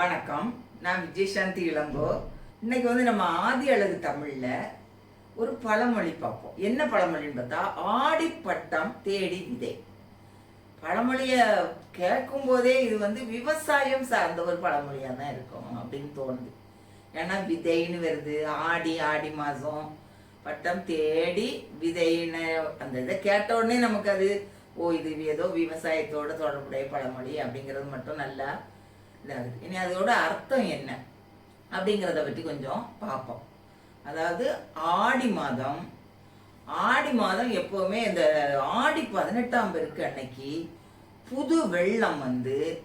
வணக்கம். நான் விஜயசாந்தி இளங்கோ. இன்னைக்கு வந்து நம்ம ஆதி அழகு தமிழில் ஒரு பழமொழி பார்ப்போம். என்ன பழமொழின்னு பார்த்தா ஆடிப்பட்டம் தேடி விதை. பழமொழியை கேட்கும் போதே இது வந்து விவசாயம் சார்ந்த ஒரு பழமொழியாக தான் இருக்கும் அப்படின்னு தோணுது. ஏன்னா விதைன்னு வருது. ஆடி ஆடி மாதம் பட்டம் தேடி விதைன்னு அந்த இதை கேட்ட உடனே நமக்கு அது ஓ இது ஏதோ விவசாயத்தோட தொடர்புடைய பழமொழி அப்படிங்கிறது மட்டும் நல்லா இதாகுது. இனி அதோட அர்த்தம் என்ன? அப்படிங்கிறத பற்றி கொஞ்சம் பார்ப்போம் அதாவது ஆடி மாதம் ஆடி மாதம் எப்போவுமே இந்த ஆடி பதினெட்டாம் பெருக்கு அன்னைக்கு புது வெள்ளம் வந்து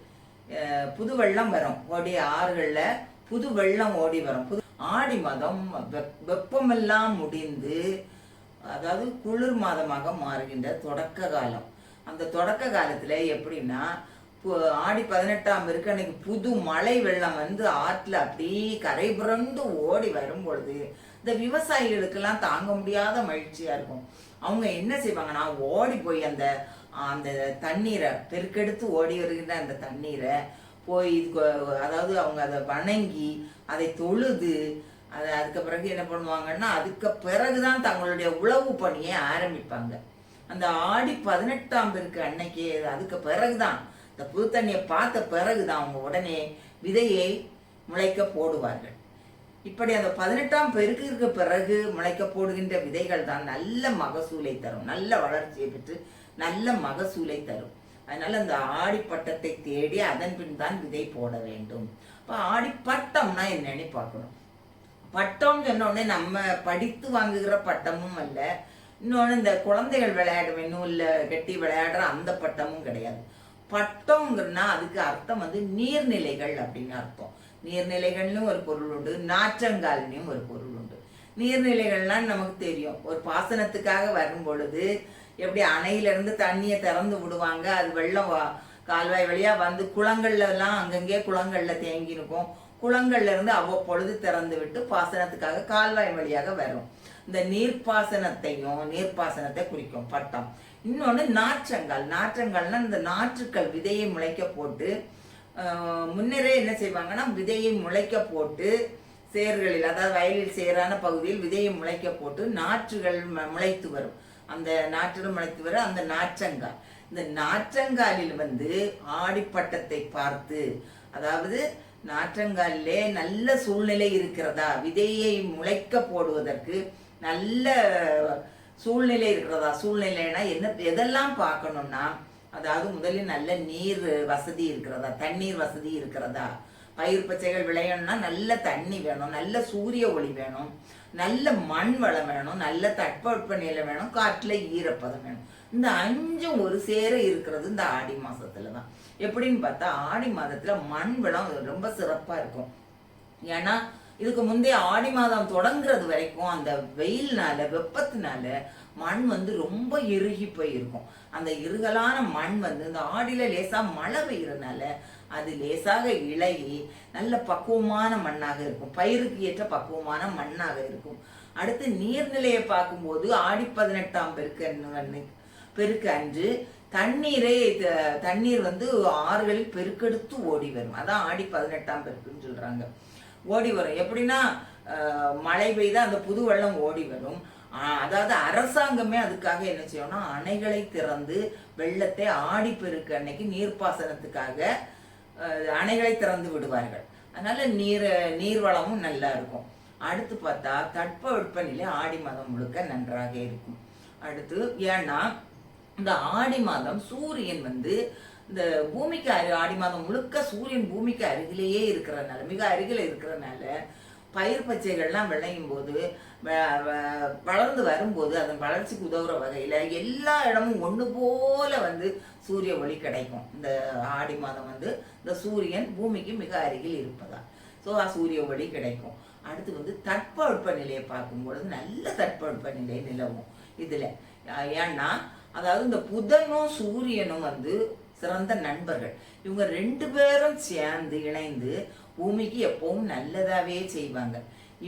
புது வெள்ளம் வரும். ஓடி ஆறுகளில் புது வெள்ளம் ஓடி வரும். புது ஆடி மாதம் வெப்- வெப்பமெல்லாம் முடிந்து அதாவது குளிர் மாதமாக மாறுகின்ற தொடக்க காலம். அந்த தொடக்க காலத்தில் எப்படின்னா ஆடி பதினெட்டாம் இருக்கு அன்னைக்கு புது மழை வெள்ளம் வந்து ஆற்றுல அப்படியே கரை புரண்டு ஓடி வரும் பொழுது இந்த விவசாயிகளுக்கெல்லாம் தாங்க முடியாத மகிழ்ச்சியா இருக்கும். அவங்க என்ன செய்வாங்கன்னா ஓடி போய் அந்த அந்த தண்ணீரை பெருக்கெடுத்து ஓடி வருகின்ற அந்த தண்ணீரை போய் இதுக்கு அதாவது அவங்க அதை வணங்கி அதை தொழுது அது அதுக்கு பிறகு என்ன பண்ணுவாங்கன்னா அதுக்கு பிறகுதான் தங்களுடைய உழவு பணியை ஆரம்பிப்பாங்க. அந்த ஆடி பதினெட்டாம் பெருக்கு அன்னைக்கு அதுக்கு பிறகுதான் இந்த புது தண்ணியை பார்த்த பிறகுதான் அவங்க உடனே விதையை முளைக்க போடுவார்கள். இப்படி அந்த பதினெட்டாம் பெருக்கிற்கு பிறகு முளைக்க போடுகின்ற விதைகள் தான் நல்ல மகசூலை தரும். நல்ல வளர்ச்சியை பெற்று நல்ல மகசூலை தரும். அதனால அந்த ஆடிப்பட்டத்தை தேடி அதன் பின் தான் விதை போட வேண்டும். இப்போ ஆடிப்பட்டம்னா என்னன்னு பார்க்கணும். பட்டம் சொன்னோடனே நம்ம படித்து வாங்குகிற பட்டமும் அல்ல. இன்னொன்று இந்த குழந்தைகள் விளையாடுவேன் நூலில் கட்டி விளையாடுற அந்த பட்டமும் கிடையாது. பட்டம்ங்கிறனா அதுக்கு அர்த்தம் வந்து நீர்நிலைகள் அப்படின்னு அர்த்தம். நீர்நிலைகள்னு ஒரு பொருள் உண்டு நாற்றங்கால்னும் ஒரு பொருள் உண்டு. நீர்நிலைகள்லாம் நமக்கு தெரியும். ஒரு பாசனத்துக்காக வரும் பொழுது எப்படி அணையிலிருந்து தண்ணியை திறந்து விடுவாங்க அது வெள்ளம் வா- கால்வாய் வழியாக வந்து குளங்கள்லாம் அங்கங்கே குளங்களில் தேங்கி இருக்கும். குளங்கள்லேருந்து அவ்வப்பொழுது திறந்து விட்டு பாசனத்துக்காக கால்வாய் வழியாக வரும். இந்த நீர்ப்பாசனத்தையும் நீர்ப்பாசனத்தை குறிக்கும் பட்டம். இன்னொன்று நாற்றங்கால் நாற்றங்கள்னால் இந்த நாற்றுக்கள் விதையை முளைக்க போட்டு முன்னரே என்ன செய்வாங்கன்னா விதையை முளைக்க போட்டு சேர்களில் அதாவது வயலில் சேரான பகுதியில் விதையை முளைக்க போட்டு நாற்றுகள் ம- முளைத்து வரும். அந்த நாற்றுகள் முளைத்து வரும் அந்த நாற்றங்கால். இந்த நாற்றங்காலில் வந்து ஆடிப்பட்டத்தை பார்த்து அதாவது நாற்றங்காலிலே நல்ல சூழ்நிலை இருக்கிறதா விதையை முளைக்க போடுவதற்கு நல்ல சூழ்நிலை இருக்கிறதா? சூழ்நிலைனா என்ன எதெல்லாம் பார்க்கணும்னா அதாவது முதலில் நல்ல நீர் வசதி இருக்கிறதா? தண்ணீர் வசதி இருக்கிறதா? பயிர் பச்சைகள் விளையணும்னா நல்ல தண்ணி வேணும் நல்ல சூரிய ஒளி வேணும் நல்ல மண் வளம் வேணும் நல்ல தட்பவெப்பநிலை வேணும் காற்றுல ஈரப்பதம் வேணும். இந்த அஞ்சும் ஒரு சேர இருக்கிறது இந்த ஆடி மாசத்துல தான். எப்படின்னு பார்த்தா ஆடி மாதத்துல மண் வளம் ரொம்ப சிறப்பா இருக்கும். ஏன்னா இதுக்கு முந்தைய ஆடி மாதம் தொடங்குறது வரைக்கும் அந்த வெயில்னால வெப்பத்தினால மண் வந்து ரொம்ப இறுகி போயிருக்கும். அந்த இறுகலான மண் வந்து இந்த ஆடியில் லேசாக மழை பெய்யறதுனால அது லேசாக இழகி நல்ல பக்குவமான மண்ணாக இருக்கும். பயிருக்கு ஏற்ற பக்குவமான மண்ணாக இருக்கும். அடுத்து நீர்நிலையை பார்க்கும்போது ஆடி பதினெட்டாம் பெருக்கு பெருக்கு அன்று தண்ணீரை த- தண்ணீர் வந்து ஆறுகளில் பெருக்கெடுத்து ஓடி வரும். அதான் ஆடி பதினெட்டாம் பெருக்குன்னு சொல்கிறாங்க ஓடி வரும். எப்படின்னா மழை பெய்தா அந்த புது வெள்ளம் ஓடி வரும். அதாவது அரசாங்கமே அதுக்காக என்ன செய்யணும்னா அணைகளை திறந்து வெள்ளத்தை ஆடி பெருக்கு அன்னைக்கு நீர்ப்பாசனத்துக்காக அணைகளை திறந்து விடுவார்கள். அதனால நீர் நீர்வளமும் நல்லா இருக்கும். அடுத்து பார்த்தா தட்பவெப்பநிலை ஆடி மாதம் முழுக்க நன்றாக இருக்கும். அடுத்து ஏன்னா இந்த ஆடி மாதம் சூரியன் வந்து இந்த பூமிக்கு அரு ஆடி மாதம் முழுக்க சூரியன் பூமிக்கு அருகிலேயே இருக்கிறனால மிக அருகில் இருக்கிறனால பயிர் பச்சைகள்லாம் விளையும் போது வ- வ- வளர்ந்து வரும்போது அதன் வளர்ச்சிக்கு உதவுற வகையில் எல்லா இடமும் ஒன்று போல வந்து சூரிய ஒளி கிடைக்கும். இந்த ஆடி மாதம் வந்து இந்த சூரியன் பூமிக்கு மிக அருகில் இருப்பதா ஸோ சூரிய ஒளி கிடைக்கும். அடுத்து வந்து தட்பவெப்ப நிலையை பார்க்கும்பொழுது நல்ல தட்பவெப்ப நிலை நிலவும். இதில் ஏன்னா அதாவது இந்த புதனும் சூரியனும் வந்து சிறந்த நண்பர்கள். இவங்க ரெண்டு பேரும் சேர்ந்து இணைந்து பூமிக்கு எப்பவும் நல்லதாவே செய்வாங்க.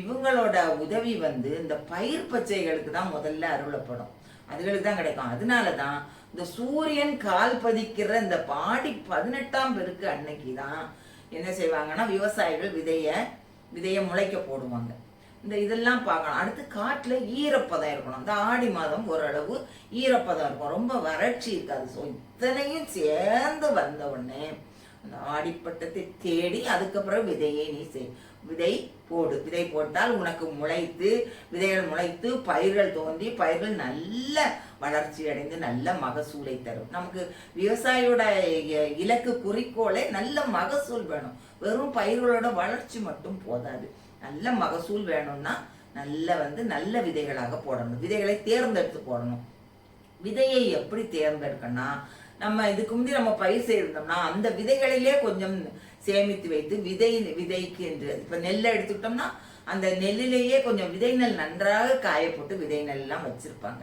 இவங்களோட உதவி வந்து இந்த பயிர் பச்சைகளுக்கு தான் முதல்ல அருளப்படும். அதுகளுக்கு தான் கிடைக்கும். அதனால தான் இந்த சூரியன் கால் பதிக்கிற இந்த பாடி பதினெட்டாம் பெருக்கு அன்னைக்கு தான் என்ன செய்வாங்கன்னா விவசாயிகள் விதைய விதைய முளைக்க போடுவாங்க. இந்த இதெல்லாம் பார்க்கணும். அடுத்து காட்டில் ஈரப்பதம் இருக்கணும். இந்த ஆடி மாதம் ஓரளவு ஈரப்பதம் இருக்கும். ரொம்ப வறட்சி இருக்காது. ஸோ இத்தனையும் சேர்ந்து வந்த உடனே அந்த ஆடிப்பட்டத்தை தேடி அதுக்கப்புறம் விதையை நீ செய். விதை போடு. விதை போட்டால் உனக்கு முளைத்து விதைகள் முளைத்து பயிர்கள் தோன்றி பயிர்கள் நல்ல வளர்ச்சி அடைந்து நல்ல மகசூலை தரும். நமக்கு விவசாயியோட இ- இலக்கு குறிக்கோளே நல்ல மகசூல் வேணும். வெறும் பயிர்களோட வளர்ச்சி மட்டும் போதாது. நல்ல மகசூல் வேணும்னா நல்ல வந்து நல்ல விதைகளாக போடணும். விதைகளை தேர்ந்தெடுத்து போடணும். விதையை எப்படி தேர்ந்தெடுக்கணும்னா நம்ம இதுக்கு முந்தி நம்ம பயிர் செய்திருந்தோம்னா அந்த விதைகளிலே கொஞ்சம் சேமித்து வைத்து விதை விதைக்கு என்று இப்போ நெல்லை எடுத்துக்கிட்டோம்னா அந்த நெல்லிலேயே கொஞ்சம் விதை நெல் நன்றாக காய போட்டு விதை நெல்லாம் வச்சுருப்பாங்க.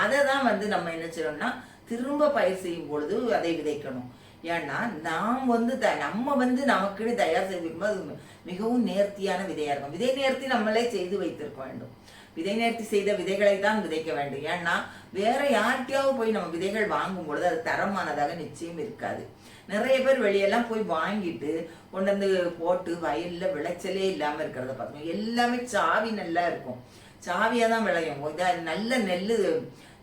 அதை தான் வந்து நம்ம என்ன செய்யணும்னா திரும்ப பயிர் செய்யும் பொழுது அதை விதைக்கணும். ஏன்னா நாம் வந்து த நம்ம வந்து நமக்குன்னு தயார் செய்திருக்கும்போது அது மிகவும் நேர்த்தியான விதையாக இருக்கும். விதை நேர்த்தி நம்மளே செய்து வைத்திருக்க வேண்டும். விதை நேர்த்தி செய்த விதைகளை தான் விதைக்க வேண்டும். ஏன்னா வேற யார்கிட்டயாவது போய் நம்ம விதைகள் வாங்கும் பொழுது அது தரமானதாக நிச்சயம் இருக்காது. நிறைய பேர் வெளியெல்லாம் போய் வாங்கிட்டு கொண்டு வந்து போட்டு வயலில் விளைச்சலே இல்லாமல் இருக்கிறத பார்த்தோம் எல்லாமே சாவி நல்லா இருக்கும். சாவியாக தான் விளையும். இதா நல்ல நெல்லு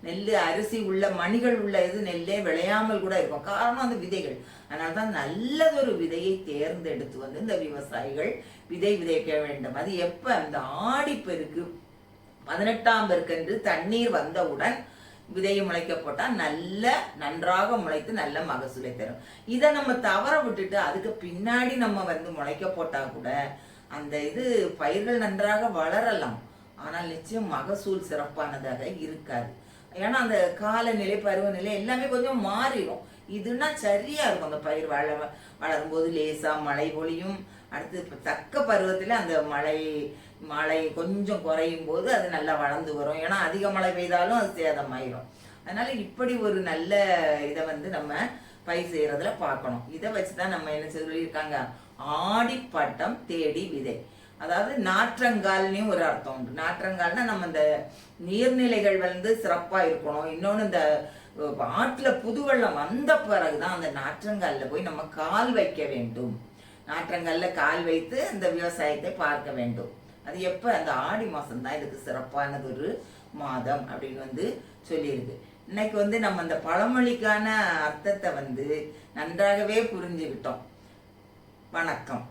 நெல் அரிசி உள்ள மணிகள் உள்ள இது நெல்லே விளையாமல் கூட இருக்கும். காரணம் அந்த விதைகள். அதனால தான் நல்லதொரு விதையை தேர்ந்தெடுத்து வந்து இந்த விவசாயிகள் விதை விதைக்க வேண்டும். அது எப்போ? அந்த ஆடிப்பெருக்கு பதினெட்டாம் பெருக்கென்று தண்ணீர் வந்தவுடன் விதையை முளைக்க போட்டால் நல்ல நன்றாக முளைத்து நல்ல மகசூலை தரும். இதை நம்ம தவற விட்டுட்டு அதுக்கு பின்னாடி நம்ம வந்து முளைக்க போட்டால் கூட அந்த இது பயிர்கள் நன்றாக வளரலாம். ஆனால் நிச்சயம் மகசூல் சிறப்பானதாக இருக்காது. ஏன்னா அந்த காலநிலை பருவநிலை எல்லாமே கொஞ்சம் மாறிடும். இதுனா சரியா இருக்கும் அந்த பயிர் வள வளரும்போது லேசா மழை பொழியும். அடுத்து தக்க பருவத்துல அந்த மழை மழை கொஞ்சம் குறையும் போது அது நல்லா வளர்ந்து வரும். ஏன்னா அதிக மழை பெய்தாலும் அது சேதமாயிரும். அதனால இப்படி ஒரு நல்ல இதை வந்து நம்ம பயிர் செய்யறதுல பார்க்கணும். இதை வச்சுதான் நம்ம என்ன சொல்லியிருக்காங்க? ஆடிப்பட்டம் தேடி விதை. அதாவது நாற்றங்கால்னு ஒரு அர்த்தம் உண்டு. நாற்றங்கால்னா நம்ம இந்த நீர்நிலைகள் வந்து சிறப்பாக இருக்கணும். இன்னொன்று இந்த ஆற்றில் ஆற்றுல புது வெள்ளம் வந்த பிறகுதான் அந்த நாற்றங்காலில் போய் நம்ம கால் வைக்க வேண்டும். நாற்றங்காலில் கால் வைத்து அந்த விவசாயத்தை பார்க்க வேண்டும். அது எப்போ? அந்த ஆடி மாதம் தான் இதுக்கு சிறப்பானது ஒரு மாதம் அப்படின்னு வந்து சொல்லியிருக்கு. இன்னைக்கு வந்து நம்ம அந்த பழமொழிக்கான அர்த்தத்தை வந்து நன்றாகவே புரிஞ்சுக்கிட்டோம். வணக்கம்.